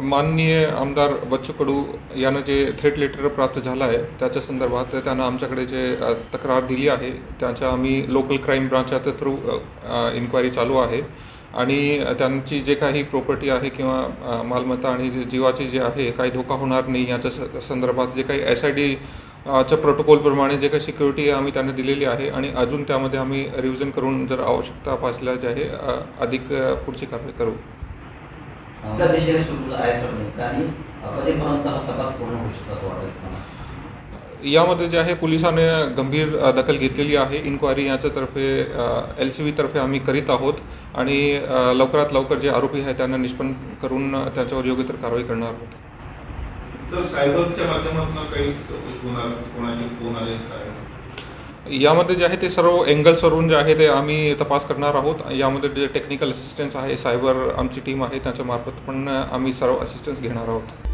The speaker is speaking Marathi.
माननीय आमदार बच्चू कडू यानं जे थ्रेट लेटर प्राप्त झालं आहे त्याच्या संदर्भात त्यानं आमच्याकडे जे तक्रार दिली आहे त्याच्या आम्ही लोकल क्राईम ब्रांचच्या थ्रू इन्क्वायरी चालू आहे. आणि त्यांची जे काही प्रॉपर्टी आहे किंवा मालमत्ता आणि जीवाची जे आहे काही धोका होणार नाही याच्या स- संदर्भात जे काही एस आय डी च्या प्रोटोकॉलप्रमाणे जे काही सिक्युरिटी आम्ही त्यांना दिलेली आहे आणि अजून त्यामध्ये आम्ही रिव्हिजन करून जर आवश्यकता भासल्या जे आहे अधिक पुढची कारवाई करू. कुठल्या दिशेने सुरू आहे सर आणि कधीपर्यंत हा तपास पूर्ण होऊ शकतो असं तुम्हाला? यामध्ये जे आहे पोलिसांनी गंभीर दखल घेतलेली आहे. इन्क्वायरी याच्यातर्फे एल सी तर्फे आम्ही करीत आहोत. आणि लवकरात लवकर जे आरोपी आहे त्यांना निष्पन्न करून त्याच्यावर योग्य तर कारवाई करणार आहोत. तर सायबरच्या माध्यमातून काही चौकशी होणार कोणाचे फोन आले काय? यामध्ये जे आहे ते सर्व एंगल्सवरून जे आहे ते आम्ही तपास करणार आहोत. यामध्ये जे टेक्निकल असिस्टन्स आहे सायबर आमची टीम आहे त्याच्यामार्फत पण आम्ही सर्व असिस्टन्स घेणार आहोत.